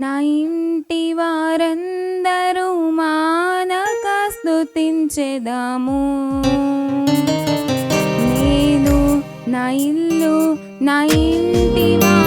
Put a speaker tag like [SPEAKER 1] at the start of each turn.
[SPEAKER 1] నా ఇంటి వారందరూ మానక స్థుతించెదాము నేను నా ఇల్లు నా ఇంటి వారు